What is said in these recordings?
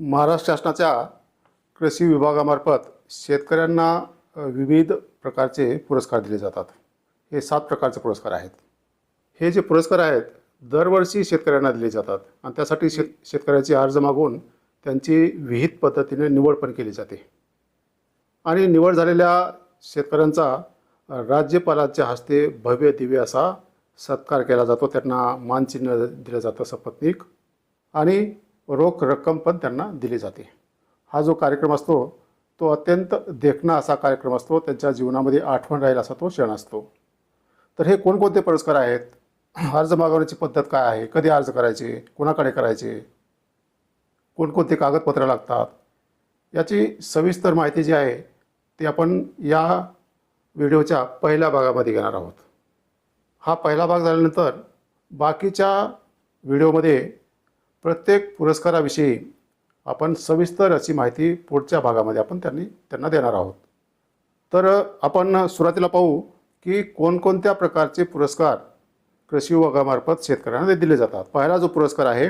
महाराष्ट्र शासनाच्या कृषी विभागामार्फत शेतकऱ्यांना विविध प्रकारचे पुरस्कार दिले जातात. हे सात प्रकारचे पुरस्कार आहेत. हे जे पुरस्कार आहेत दरवर्षी शेतकऱ्यांना दिले जातात आणि त्यासाठी शेत शेतकऱ्याचे अर्ज मागून त्यांची विहित पद्धतीने निवड पण केली जाते. आणि निवड झालेल्या शेतकऱ्यांचा राज्यपालाच्या हस्ते भव्य दिव्य असा सत्कार केला जातो. त्यांना मानचिन्ह दिलं जातं सपत्नीक. आणि रोख रक्कम पण त्यांना दिली जाते. हा जो कार्यक्रम असतो तो अत्यंत देखणा असा कार्यक्रम असतो. त्यांच्या जीवनामध्ये आठवण राहील असा तो क्षण असतो. तर हे कोणकोणते पुरस्कार आहेत? अर्ज मागवण्याची पद्धत काय आहे? कधी अर्ज करायचे? कोणाकडे करायचे? कोणकोणते कागदपत्र लागतात? याची सविस्तर माहिती जी आहे ती आपण या व्हिडिओच्या पहिल्या भागामध्ये घेणार आहोत. हा पहिला भाग झाल्यानंतर बाकीच्या व्हिडिओमध्ये प्रत्येक पुरस्काराविषयी आपण सविस्तर अशी माहिती पुढच्या भागामध्ये आपण त्यांनी त्यांना देणार आहोत. तर आपण सुरुवातीला पाहू की कोणकोणत्या प्रकारचे पुरस्कार कृषी विभागामार्फत शेतकऱ्यांना दिले जातात. पहिला जो पुरस्कार आहे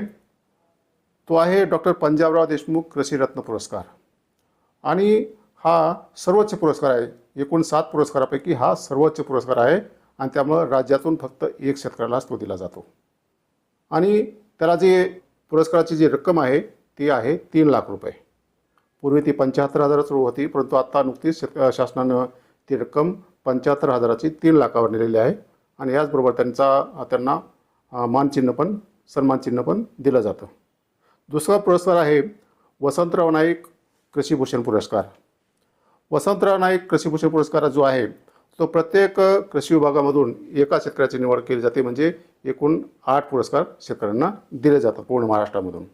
तो आहे डॉक्टर पंजाबराव देशमुख कृषीरत्न पुरस्कार. आणि हा सर्वोच्च पुरस्कार आहे. एकूण सात पुरस्कारापैकी हा सर्वोच्च पुरस्कार आहे आणि त्यामुळं राज्यातून फक्त एक शेतकऱ्यालाच तो दिला जातो. आणि त्याला जे पुरस्काराची जी रक्कम आहे ती आहे तीन लाख रुपये. पूर्वी ती पंच्याहत्तर हजारच होती परंतु आत्ता नुकतीच शेत शासनानं ती रक्कम पंच्याहत्तर हजाराची तीन लाखावर नेलेली आहे आणि याचबरोबर त्यांचा त्यांना मानचिन्ह पण सन्मानचिन्ह पण दिलं जातं. दुसरा पुरस्कार आहे वसंतराव नाईक कृषीभूषण पुरस्कार. वसंतराव नाईक कृषीभूषण पुरस्कार जो आहे तो प्रत्येक कृषी विभागामधून एका शेतकऱ्याची निवड केली जाते. म्हणजे एकूण आठ पुरस्कार शेतकऱ्यांना दिले जातात पूर्ण महाराष्ट्रामधून.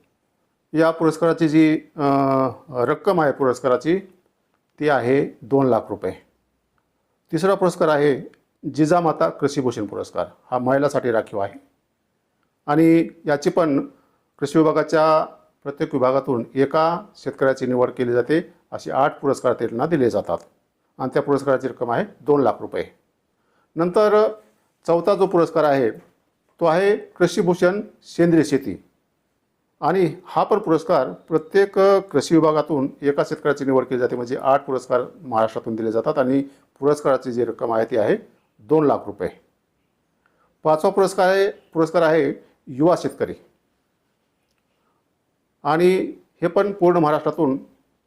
या पुरस्काराची जी रक्कम आहे पुरस्काराची ती आहे दोन लाख रुपये. तिसरा पुरस्कार आहे जिजामाता कृषीभूषण पुरस्कार. हा महिलासाठी राखीव आहे. आणि याची पण कृषी विभागाच्या प्रत्येक विभागातून एका शेतकऱ्याची निवड केली जाते. असे आठ पुरस्कार त्यांना दिले जातात. आणि त्या पुरस्काराची रक्कम आहे दोन लाख रुपये. नंतर चौथा जो पुरस्कार आहे तो आहे कृषीभूषण सेंद्रिय शेती. आणि हा पण पुरस्कार प्रत्येक कृषी विभागातून एका शेतकऱ्याची निवड केली जाते. म्हणजे आठ पुरस्कार महाराष्ट्रातून दिले जातात आणि पुरस्काराची जी रक्कम आहे ती आहे दोन लाख रुपये. पाचवा पुरस्कार आहे पुरस्कार आहे युवा शेतकरी. आणि हे पण पूर्ण महाराष्ट्रातून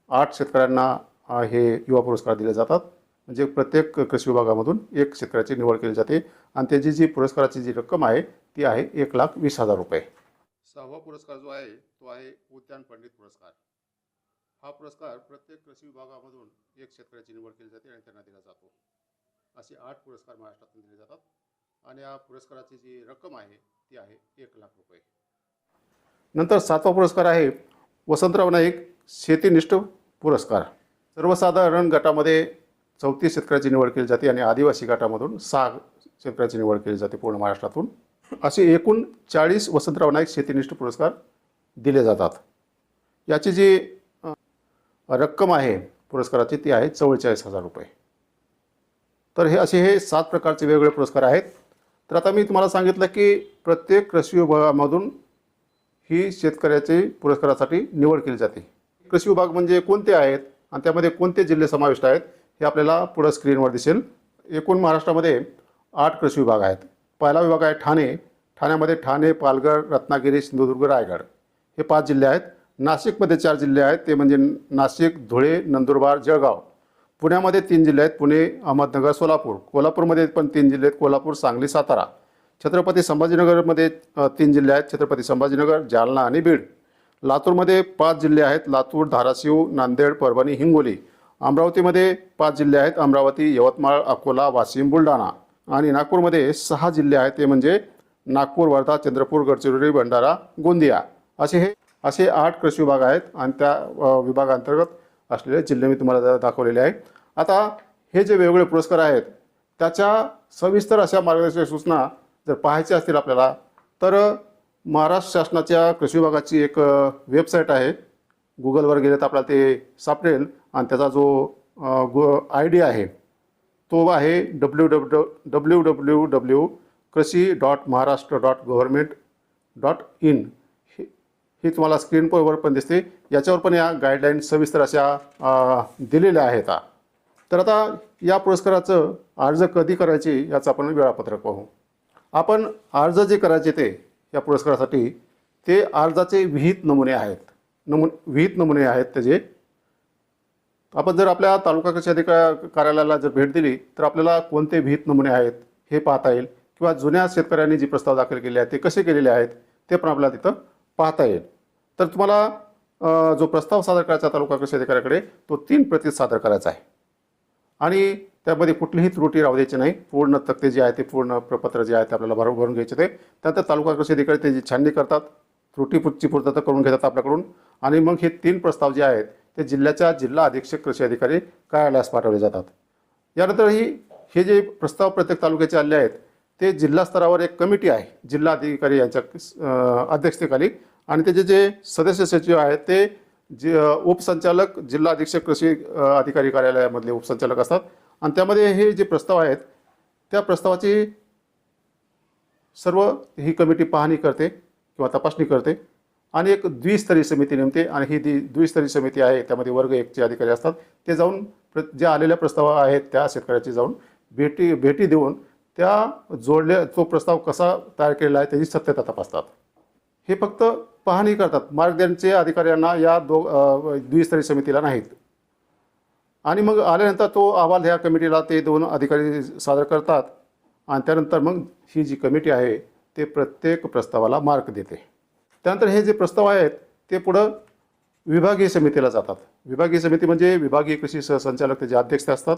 आठ शेतकऱ्यांना हे युवा पुरस्कार दिले जातात. म्हणजे प्रत्येक कृषी विभागामधून एक शेतकऱ्याची निवड केली जाते आणि त्याची जी पुरस्काराची जी रक्कम आहे ती आहे एक लाख वीस हजार रुपये. सहावा पुरस्कार जो आहे तो आहे उद्यान पंडित पुरस्कार. हा पुरस्कार प्रत्येक कृषी विभागामधून एक शेतकऱ्याची निवड केली जाते आणि त्यांना दिला जातो. असे आठ पुरस्कार महाराष्ट्रातून दिले जातात आणि या पुरस्काराची जी रक्कम आहे ती आहे एक लाख रुपये. नंतर सातवा पुरस्कार आहे वसंतराव नाईक शेतीनिष्ठ पुरस्कार. सर्वसाधारण गटामध्ये चौतीस शेतकऱ्याची निवड केली जाते आणि आदिवासी गटामधून सहा शेतकऱ्याची निवड केली जाते पूर्ण महाराष्ट्रातून. असे एकूण चाळीस वसंतराव नाईक शेतीनिष्ठ पुरस्कार दिले जातात. याची जी रक्कम आहे पुरस्काराची ती आहे चव्वेचाळीस हजार रुपये. तर हे असे हे सात प्रकारचे वेगवेगळे पुरस्कार आहेत. तर आता मी तुम्हाला सांगितलं की प्रत्येक कृषी विभागामधून ही शेतकऱ्याची पुरस्कारासाठी निवड केली जाते. कृषी विभाग म्हणजे कोणते आहेत? आणि त्यामध्ये कोणते जिल्हे समाविष्ट आहेत हे आपल्याला पुढं स्क्रीनवर दिसेल. एकूण महाराष्ट्रामध्ये आठ कृषी विभाग आहेत. पहिला विभाग आहे ठाणे. ठाण्यामध्ये ठाणे पालघर रत्नागिरी सिंधुदुर्ग रायगड. हे पाच जिल्हे आहेत. नाशिकमध्ये चार जिल्हे आहेत. ते म्हणजे नाशिक धुळे नंदुरबार जळगाव. पुण्यामध्ये तीन जिल्हे आहेत. पुणे अहमदनगर सोलापूर. कोल्हापूरमध्ये पण तीन जिल्हे आहेत. कोल्हापूर सांगली सातारा. छत्रपती संभाजीनगरमध्ये तीन जिल्हे आहेत. छत्रपती संभाजीनगर जालना आणि बीड. लातूरमध्ये पाच जिल्हे आहेत. लातूर धाराशिव नांदेड परभणी हिंगोली. अमरावतीमध्ये पाच जिल्हे आहेत. अमरावती यवतमाळ अकोला वाशिम बुलढाणा आणि नागपूरमध्ये सहा जिल्हे आहेत. ते म्हणजे नागपूर वर्धा चंद्रपूर गडचिरोली भंडारा गोंदिया असे हे असे आठ कृषी विभाग आहेत आणि त्या विभागांतर्गत असलेले जिल्हे मी तुम्हाला दाखवलेले आहे. आता हे जे वेगवेगळे पुरस्कार आहेत त्याच्या सविस्तर अशा मार्गदर्शक सूचना जर पाहायच्या असतील आपल्याला तर महाराष्ट्र शासनाच्या कृषी विभागाची एक वेबसाईट आहे. गुगलवर गेले तर आपल्याला ते सापडेल. आणि त्याचा जो गु आय डी आहे तो आहे W W W W W कृषी dot Maharashtra dot government dot in हे ही तुम्हाला स्क्रीनवर पण दिसते. याच्यावर पण या गाईडलाईन सविस्तर अशा दिलेल्या आहेत. तर आता या पुरस्काराचं अर्ज कधी करायचे याचं आपण वेळापत्रक पाहू. आपण अर्ज जे करायचे ते या पुरस्कारासाठी ते अर्जाचे विहित नमुने आहेत. नमु विहित नमुने आहेत त्याचे. आपण जर आपल्या तालुका कृषी अधिकारी कार्यालयाला जर भेट दिली तर आपल्याला कोणते विहित नमुने आहेत हे पाहता येईल किंवा जुन्या शेतकऱ्यांनी जी प्रस्ताव दाखल केले आहेत ते कसे केलेले आहेत ते पण आपल्याला तिथं पाहता येईल. तर तुम्हाला जो प्रस्ताव सादर करायचा तालुका कृषी अधिकाऱ्याकडे तो तीन प्रतीत सादर करायचा आहे. आणि त्यामध्ये कुठलीही त्रुटी राहू द्यायची नाही. पूर्ण तक्ते जे आहे ते पूर्ण प्रपत्र जे आहे ते आपल्याला भरून भरून घ्यायचे ते. त्यानंतर तालुका कृषी अधिकारी त्याची छाननी करतात त्रुटीची पूर्तता करून घेतात आपल्याकडून. आणि मग हे तीन प्रस्ताव जे आहेत ते जिल्ह्याच्या जिल्हा अधीक्षक कृषी अधिकारी कार्यालयास पाठवले जातात. यानंतर ही हे जे प्रस्ताव प्रत्येक तालुक्याचे आले आहेत ते जिल्हा स्तरावर एक कमिटी आहे. जिल्हा अधिकारी यांच्या अध्यक्षतेखाली. आणि त्याचे जे सदस्य सचिव आहेत ते जे उपसंचालक जिल्हा अधीक्षक कृषी अधिकारी कार्यालयामधले उपसंचालक असतात. आणि त्यामध्ये हे जे प्रस्ताव आहेत त्या प्रस्तावाची सर्व ही कमिटी पाहणी करते किंवा तपासणी करते आणि एक द्विस्तरीय समिती नेमते आणि ही दि द्विस्तरीय समिती आहे त्यामध्ये वर्ग एकचे अधिकारी असतात ते जाऊन प्र जे आलेल्या प्रस्ताव आहेत त्या शेतकऱ्याची जाऊन भेटी भेटी देऊन त्या जोडल्या तो प्रस्ताव कसा तयार केलेला आहे त्याची सत्यता तपासतात. हे फक्त पाहणी करतात. मार्गदर्शनचे अधिकाऱ्यांना या दो द्विस्तरीय समितीला नाहीत. आणि मग आल्यानंतर तो अहवाल ह्या कमिटीला ते दोन अधिकारी सादर करतात. आणि त्यानंतर मग ही जी कमिटी आहे ते प्रत्येक प्रस्तावाला मार्क देते. त्यानंतर हे जे प्रस्ताव आहेत ते पुढं विभागीय समितीला जातात. विभागीय समिती म्हणजे विभागीय कृषी सहसंचालक त्याचे अध्यक्ष असतात.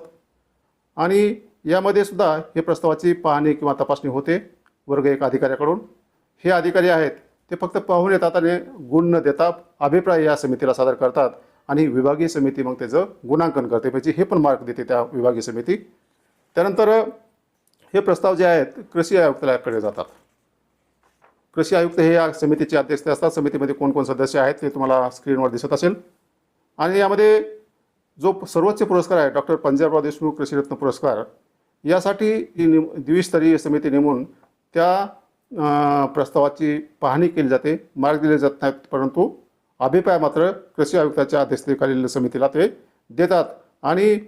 आणि यामध्ये सुद्धा हे प्रस्तावाची पाहणी किंवा तपासणी होते वर्ग एक अधिकाऱ्याकडून. हे अधिकारी आहेत ते फक्त पाहून येतात आणि गुण न देता अभिप्राय या समितीला सादर करतात. आणि विभागीय समिती मग त्याचं गुणांकन करते. म्हणजे हे पण मार्क देते त्या विभागीय समिती. त्यानंतर हे प्रस्ताव जे आहेत कृषी आयुक्तालयाकडे जातात. कृषी आयुक्त हे या समितीचे अध्यक्ष असतात. समितीमध्ये कोण कोण सदस्य आहेत ते तुम्हाला स्क्रीनवर दिसत असेल. आणि यामध्ये जो सर्वोच्च पुरस्कार आहे डॉक्टर पंजाबराव देशमुख कृषीरत्न पुरस्कार यासाठी ही निम द्विस्तरीय समिती नेमून त्या प्रस्तावाची पाहणी केली जाते. मार्ग दिले जात नाहीत परंतु अभिप्राय मात्र कृषी आयुक्ताच्या अध्यक्षतेखालील समितीला ते देतात. आणि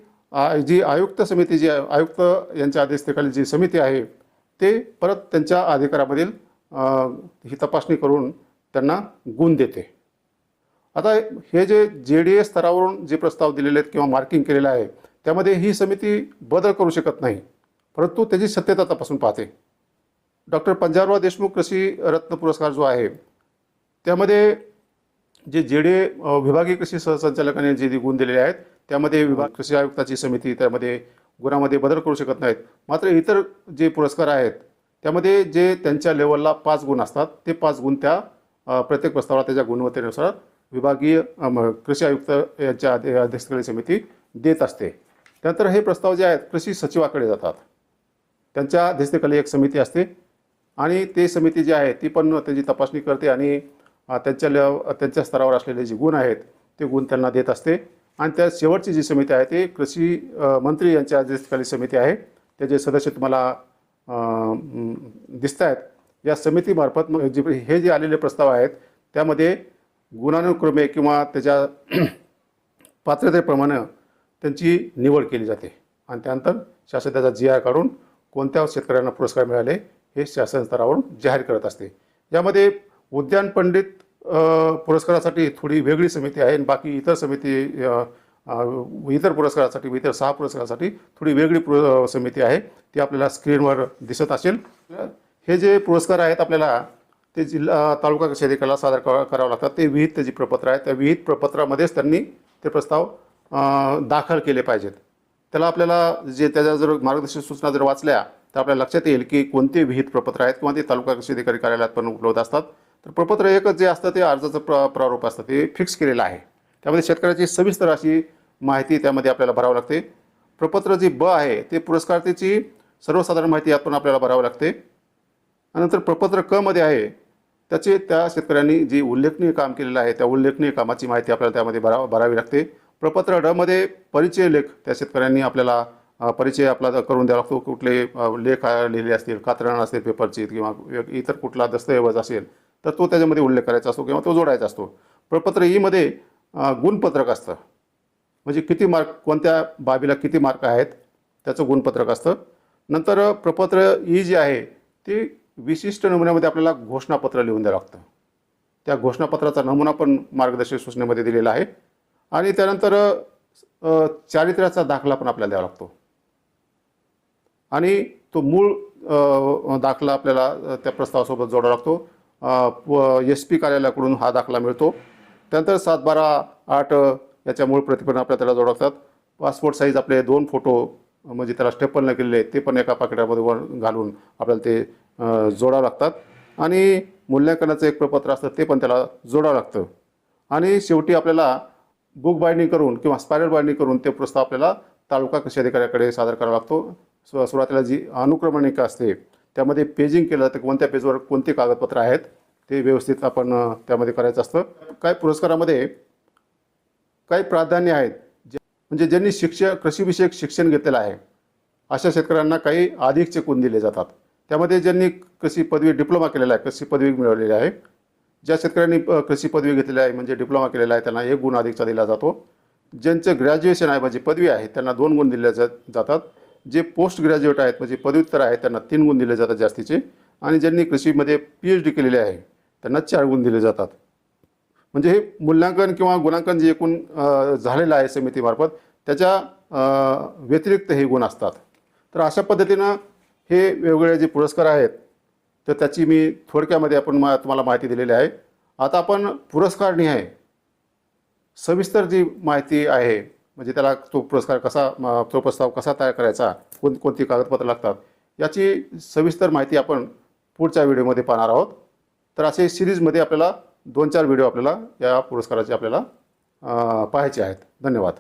जी आयुक्त समिती जी आहे आयुक्त यांच्या अध्यक्षतेखालील जी समिती आहे ते परत त्यांच्या अधिकारामधील ही तपासणी करून त्यांना गुण देते. आता हे जे जे डी ए स्तरावरून जे प्रस्ताव दिलेले आहेत किंवा मार्किंग केलेलं आहे त्यामध्ये ही समिती बदल करू शकत नाही परंतु त्याची सत्यता तपासून पाहते. डॉक्टर पंजाबराव देशमुख कृषी रत्न पुरस्कार जो आहे त्यामध्ये जे जे डी विभागीय कृषी सहसंचालकाने जे जे गुण दिलेले आहेत त्यामध्ये विभाग कृषी आयुक्ताची समिती त्यामध्ये गुणामध्ये बदल करू शकत नाहीत. मात्र इतर जे पुरस्कार आहेत त्यामध्ये जे त्यांच्या लेवलला पाच गुण असतात ते पाच गुण त्या प्रत्येक प्रस्तावाला त्याच्या गुणवत्तेनुसार विभागीय कृषी आयुक्त यांच्या अध्य- अध्यक्षतेखाली समिती देत असते. त्यानंतर हे प्रस्ताव जे आहेत कृषी सचिवाकडे जातात. त्यांच्या अध्यक्षतेखाली एक समिती असते आणि ते समिती जी आहे ती पण त्याची तपासणी करते आणि त्यांच्या ल त्यांच्या स्तरावर असलेले जे गुण आहेत ते गुण त्यांना देत असते. आणि त्या शेवटची जी समिती आहे ते कृषी मंत्री यांच्या अध्यक्षतेखाली समिती आहे. त्याचे सदस्य तुम्हाला दिसत आहेत या समितीमार्फत मग जे हे जे आलेले प्रस्ताव आहेत त्यामध्ये गुणानुक्रमे किंवा त्याच्या पात्रतेप्रमाणे त्यांची निवड केली जाते. आणि त्यानंतर शासन त्याचा जी आर काढून कोणत्या शेतकऱ्यांना पुरस्कार मिळाले हे शासन स्तरावरून जाहीर करत असते. यामध्ये उद्यान पंडित पुरस्कारासाठी थोडी वेगळी समिती आहे आणि बाकी इतर समिती इतर पुरस्कारासाठी इतर सहा पुरस्कारासाठी थोडी वेगळी पुर समिती आहे. ती आपल्याला स्क्रीनवर दिसत असेल. हे जे पुरस्कार आहेत आपल्याला ते जिल्हा तालुका कृषी सादर करावं लागतात. ते विहित त्याची प्रपत्र आहे त्या विहित प्रपत्रामध्येच त्यांनी ते प्रस्ताव दाखल केले पाहिजेत. त्याला आपल्याला जे त्याच्या जर मार्गदर्शक सूचना जर वाचल्या तर आपल्याला लक्षात येईल की कोणते विहित प्रपत्र आहेत किंवा ते तालुका कृषी अधिकारी कार्यालयात पण उपलब्ध असतात. तर प्रपत्र एकच जे असतं ते अर्जाचं प्र प्रारूप असतं ते फिक्स केलेलं आहे. त्यामध्ये शेतकऱ्याची सविस्तर अशी माहिती त्यामध्ये आपल्याला भरावं लागते. प्रपत्र जी ब आहे ते पुरस्काराची सर्वसाधारण माहिती यात पण आपल्याला भरावं लागते. नंतर प्रपत्र क मध्ये आहे त्याचे त्या शेतकऱ्यांनी जे उल्लेखनीय काम केलेलं आहे त्या उल्लेखनीय कामाची माहिती आपल्याला त्यामध्ये भराव भरावी लागते. प्रपत्र ड मध्ये परिचय लेख त्या शेतकऱ्यांनी आपल्याला परिचय आपला करून द्यावा लागतो. कुठले लेख लिहिले असतील कात्रण असतील पेपरची किंवा इतर कुठला दस्तऐवज असेल तर तो त्याच्यामध्ये उल्लेख करायचा असतो किंवा तो जोडायचा असतो. प्रपत्र e ईमध्ये गुणपत्रक असतं. म्हणजे किती मार्क कोणत्या बाबीला किती मार्क आहेत त्याचं गुणपत्रक असतं. नंतर प्रपत्र ई जे आहे ते विशिष्ट नमुन्यामध्ये आपल्याला घोषणापत्र लिहून द्यावं लागतं. त्या घोषणापत्राचा नमुना पण मार्गदर्शक सूचनेमध्ये दिलेला आहे. आणि त्यानंतर चारित्र्याचा दाखला पण आपल्याला द्यावा लागतो. आणि तो मूळ दाखला आपल्याला त्या प्रस्तावासोबत जोडावा लागतो. एस पी कार्यालयाकडून हा दाखला मिळतो. त्यानंतर सात बारा आठ याच्या मूळ प्रतिपन्न आपल्याला त्याला जोडावं लागतात पासपोर्ट साईज आपले दोन फोटो म्हणजे त्याला स्टेपल न केलेले ते पण एका पाकिटामध्ये वर घालून आपल्याला ते जोडावं लागतात. आणि मूल्यांकनाचं एक प्रपत्र असतं ते पण त्याला जोडावं लागतं. आणि शेवटी आपल्याला बुक बाइंडिंग करून किंवा स्पायरल बाइंडिंग करून ते प्रस्ताव आपल्याला तालुका कृषी अधिकाऱ्याकडे सादर करावा लागतो? सुरुवातीला जी अनुक्रमणिका असते त्यामध्ये पेजिंग केलं तर कोणत्या पेजवर कोणती कागदपत्रं आहेत ते व्यवस्थित आपण त्यामध्ये करायचं असतं. काय पुरस्कारामध्ये काही प्राधान्य आहेत जे म्हणजे ज्यांनी शिक्षण कृषीविषयक शिक्षण घेतलेलं आहे अशा शेतकऱ्यांना काही अधिकचे गुण दिले जातात. त्यामध्ये ज्यांनी कृषी पदवी डिप्लोमा केलेला आहे कृषी पदवी मिळवलेली आहे. ज्या शेतकऱ्यांनी कृषी पदवी घेतलेली आहे म्हणजे डिप्लोमा केलेला आहे त्यांना एक गुण अधिकचा दिला जातो. ज्यांचं ग्रॅज्युएशन आहे म्हणजे पदवी आहे त्यांना दोन गुण दिले जा जातात. जे पोस्ट ग्रॅज्युएट आहेत म्हणजे पदव्युत्तर आहेत त्यांना तीन गुण दिले जातात जास्तीचे. आणि ज्यांनी कृषीमध्ये पी एच डी केलेले आहे त्यांना चार गुण दिले जातात. म्हणजे हे मूल्यांकन किंवा गुणांकन जे एकूण झालेलं आहे समितीमार्फत त्याच्या व्यतिरिक्त हे गुण असतात. तर अशा पद्धतीनं हे वेगवेगळे जे पुरस्कार आहेत तर त्याची मी थोडक्यामध्ये आपण मा तुम्हाला माहिती दिलेली आहे. आता आपण पुरस्कार आहे सविस्तर जी माहिती आहे म्हणजे त्याला तो पुरस्कार कसा तो प्रस्ताव कसा तयार करायचा कोण कोणती कागदपत्रं लागतात याची सविस्तर माहिती आपण पुढच्या व्हिडिओमध्ये पाहणार आहोत. तर असे सिरीजमध्ये आपल्याला दोन चार व्हिडिओ आपल्याला या पुरस्काराचे आपल्याला पाहायचे आहेत. धन्यवाद.